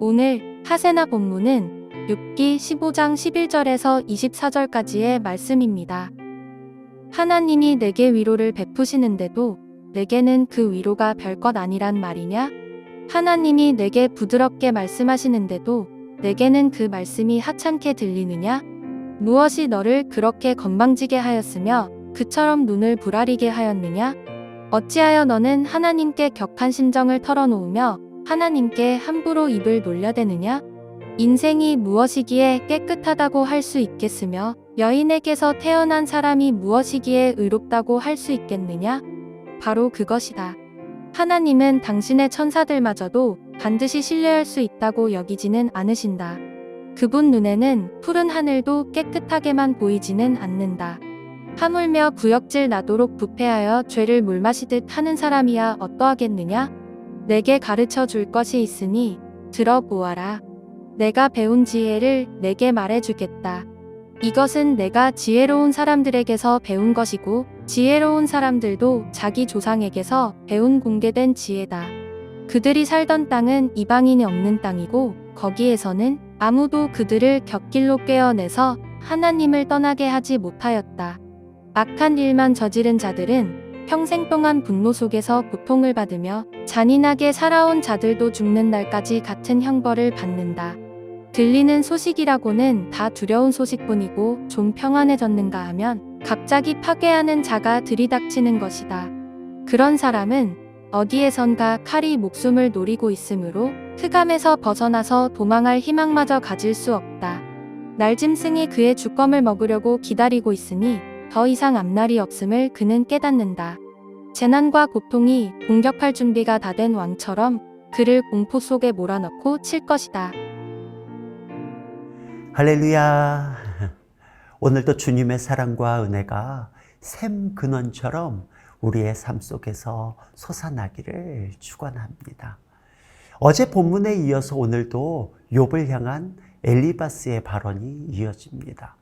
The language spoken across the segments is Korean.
오늘 하세나 본문은 6기 15장 11절에서 24절까지의 말씀입니다. 하나님이 내게 위로를 베푸시는데도 내게는 그 위로가 별것 아니란 말이냐? 하나님이 내게 부드럽게 말씀하시는데도 내게는 그 말씀이 하찮게 들리느냐? 무엇이 너를 그렇게 건방지게 하였으며 그처럼 눈을 부라리게 하였느냐? 어찌하여 너는 하나님께 격한 심정을 털어놓으며 하나님께 함부로 입을 놀려대느냐? 인생이 무엇이기에 깨끗하다고 할 수 있겠으며 여인에게서 태어난 사람이 무엇이기에 의롭다고 할 수 있겠느냐? 바로 그것이다. 하나님은 당신의 천사들마저도 반드시 신뢰할 수 있다고 여기지는 않으신다. 그분 눈에는 푸른 하늘도 깨끗하게만 보이지는 않는다. 하물며 구역질 나도록 부패하여 죄를 물마시듯 하는 사람이야 어떠하겠느냐? 내게 가르쳐 줄 것이 있으니 들어보아라. 내가 배운 지혜를 내게 말해주겠다. 이것은 내가 지혜로운 사람들에게서 배운 것이고 지혜로운 사람들도 자기 조상에게서 배운 공개된 지혜다. 그들이 살던 땅은 이방인이 없는 땅이고 거기에서는 아무도 그들을 곁길로 꿰어내서 하나님을 떠나게 하지 못하였다. 악한 일만 저지른 자들은 평생 동안 분노 속에서 고통을 받으며 잔인하게 살아온 자들도 죽는 날까지 같은 형벌을 받는다. 들리는 소식이라고는 다 두려운 소식뿐이고 좀 평안해졌는가 하면 갑자기 파괴하는 자가 들이닥치는 것이다. 그런 사람은 어디에선가 칼이 목숨을 노리고 있으므로 흑암에서 벗어나서 도망할 희망마저 가질 수 없다. 날짐승이 그의 주검을 먹으려고 기다리고 있으니 더 이상 앞날이 없음을 그는 깨닫는다. 재난과 고통이 공격할 준비가 다 된 왕처럼 그를 공포 속에 몰아넣고 칠 것이다. 할렐루야. 오늘도 주님의 사랑과 은혜가 샘 근원처럼 우리의 삶 속에서 솟아나기를 축원합니다. 어제 본문에 이어서 오늘도 욥을 향한 엘리바스의 발언이 이어집니다.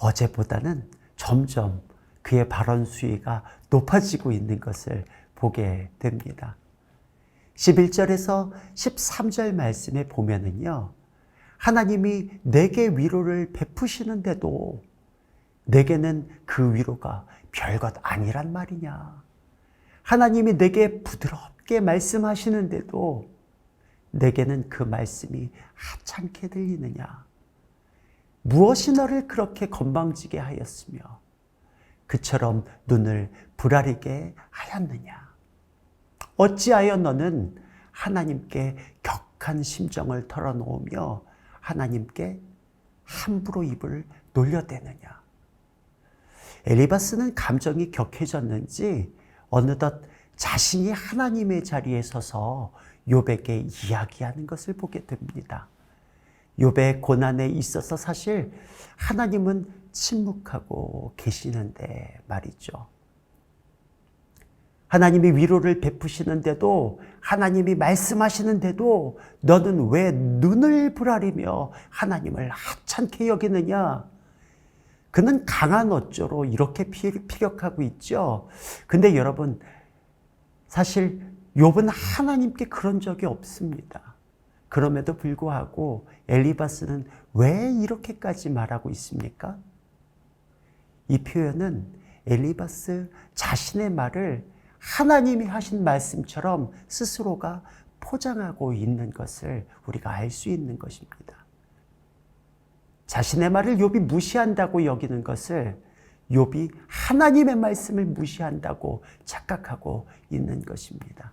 어제보다는 점점 그의 발언 수위가 높아지고 있는 것을 보게 됩니다. 11절에서 13절 말씀에 보면은요. 하나님이 내게 위로를 베푸시는데도 내게는 그 위로가 별것 아니란 말이냐. 하나님이 내게 부드럽게 말씀하시는데도 내게는 그 말씀이 하찮게 들리느냐. 무엇이 너를 그렇게 건방지게 하였으며 그처럼 눈을 부라리게 하였느냐. 어찌하여 너는 하나님께 격한 심정을 털어놓으며 하나님께 함부로 입을 놀려대느냐. 엘리바스는 감정이 격해졌는지 어느덧 자신이 하나님의 자리에 서서 욥에게 이야기하는 것을 보게 됩니다. 욥의 고난에 있어서 사실 하나님은 침묵하고 계시는데 말이죠. 하나님이 위로를 베푸시는데도 하나님이 말씀하시는데도 너는 왜 눈을 부라리며 하나님을 하찮게 여기느냐? 그는 강한 어조로 이렇게 피력하고 있죠. 근데 여러분 사실 욥은 하나님께 그런 적이 없습니다. 그럼에도 불구하고 엘리바스는 왜 이렇게까지 말하고 있습니까? 이 표현은 엘리바스 자신의 말을 하나님이 하신 말씀처럼 스스로가 포장하고 있는 것을 우리가 알 수 있는 것입니다. 자신의 말을 욥이 무시한다고 여기는 것을 욥이 하나님의 말씀을 무시한다고 착각하고 있는 것입니다.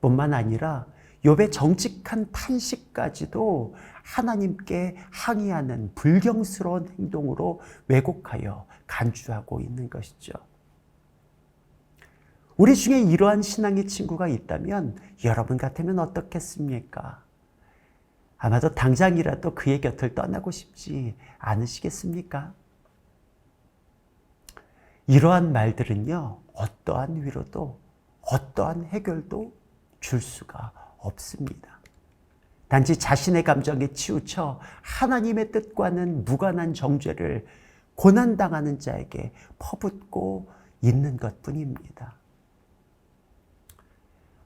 뿐만 아니라 욥의 정직한 탄식까지도 하나님께 항의하는 불경스러운 행동으로 왜곡하여 간주하고 있는 것이죠. 우리 중에 이러한 신앙의 친구가 있다면 여러분 같으면 어떻겠습니까? 아마도 당장이라도 그의 곁을 떠나고 싶지 않으시겠습니까? 이러한 말들은요, 어떠한 위로도, 어떠한 해결도 줄 수가 없습니다. 단지 자신의 감정에 치우쳐 하나님의 뜻과는 무관한 정죄를 고난당하는 자에게 퍼붓고 있는 것 뿐입니다.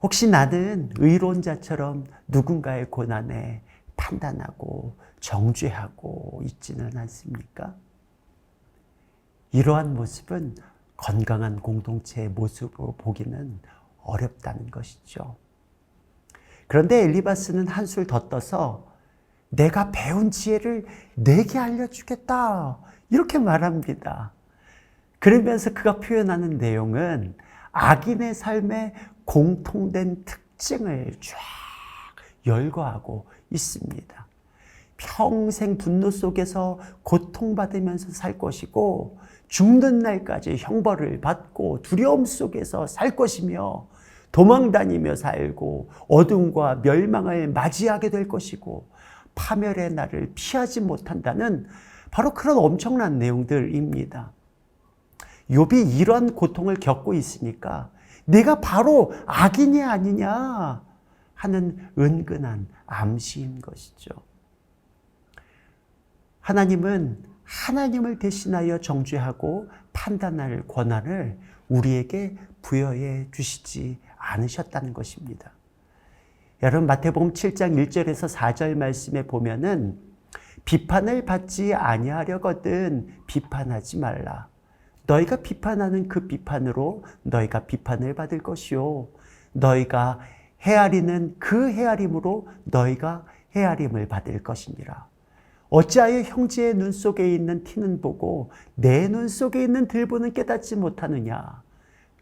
혹시 나는 의론자처럼 누군가의 고난에 판단하고 정죄하고 있지는 않습니까? 이러한 모습은 건강한 공동체의 모습으로 보기는 어렵다는 것이죠. 그런데 엘리바스는 한술 더 떠서 내가 배운 지혜를 내게 알려주겠다. 이렇게 말합니다. 그러면서 그가 표현하는 내용은 악인의 삶의 공통된 특징을 쫙 열거하고 있습니다. 평생 분노 속에서 고통받으면서 살 것이고 죽는 날까지 형벌을 받고 두려움 속에서 살 것이며 도망 다니며 살고 어둠과 멸망을 맞이하게 될 것이고 파멸의 날을 피하지 못한다는 바로 그런 엄청난 내용들입니다. 욥이 이런 고통을 겪고 있으니까 내가 바로 악인이 아니냐 하는 은근한 암시인 것이죠. 하나님은 하나님을 대신하여 정죄하고 판단할 권한을 우리에게 부여해 주시지 않으셨다는 것입니다. 여러분 마태복음 7장 1절에서 4절 말씀에 보면은 비판을 받지 아니하려거든 비판하지 말라. 너희가 비판하는 그 비판으로 너희가 비판을 받을 것이요. 너희가 헤아리는 그 헤아림으로 너희가 헤아림을 받을 것이니라. 어찌하여 형제의 눈 속에 있는 티는 보고 내 눈 속에 있는 들보는 깨닫지 못하느냐?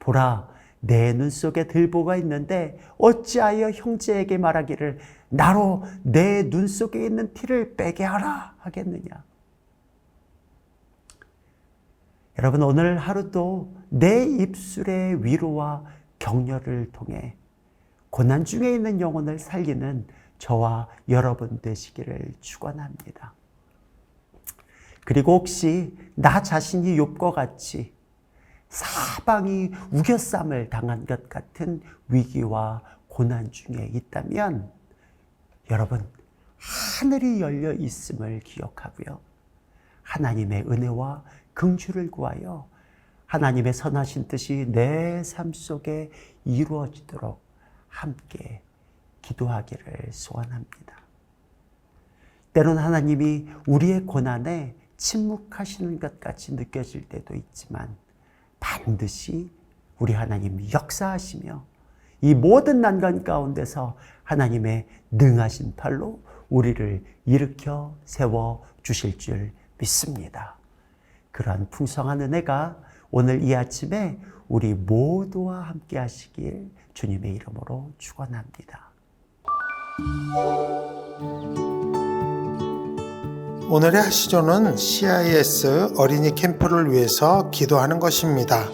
보라, 내 눈 속에 들보가 있는데 어찌하여 형제에게 말하기를 나로 내 눈 속에 있는 티를 빼게 하라 하겠느냐? 여러분 오늘 하루도 내 입술의 위로와 격려를 통해 고난 중에 있는 영혼을 살리는 저와 여러분 되시기를 축원합니다. 그리고 혹시 나 자신이 욥과 같이 사방이 우겨쌈을 당한 것 같은 위기와 고난 중에 있다면 여러분 하늘이 열려 있음을 기억하고요. 하나님의 은혜와 긍휼을 구하여 하나님의 선하신 뜻이 내 삶 속에 이루어지도록 함께 기도하기를 소원합니다. 때론 하나님이 우리의 고난에 침묵하시는 것 같이 느껴질 때도 있지만 반드시 우리 하나님 역사하시며 이 모든 난관 가운데서 하나님의 능하신 팔로 우리를 일으켜 세워 주실 줄 믿습니다. 그러한 풍성한 은혜가 오늘 이 아침에 우리 모두와 함께 하시길 주님의 이름으로 축원합니다. 오늘의 하시조는 CIS 어린이 캠프를 위해서 기도하는 것입니다.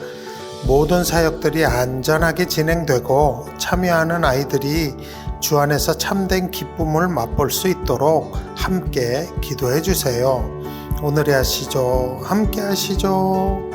모든 사역들이 안전하게 진행되고 참여하는 아이들이 주 안에서 참된 기쁨을 맛볼 수 있도록 함께 기도해 주세요. 오늘의 하시죠. 함께 하시죠.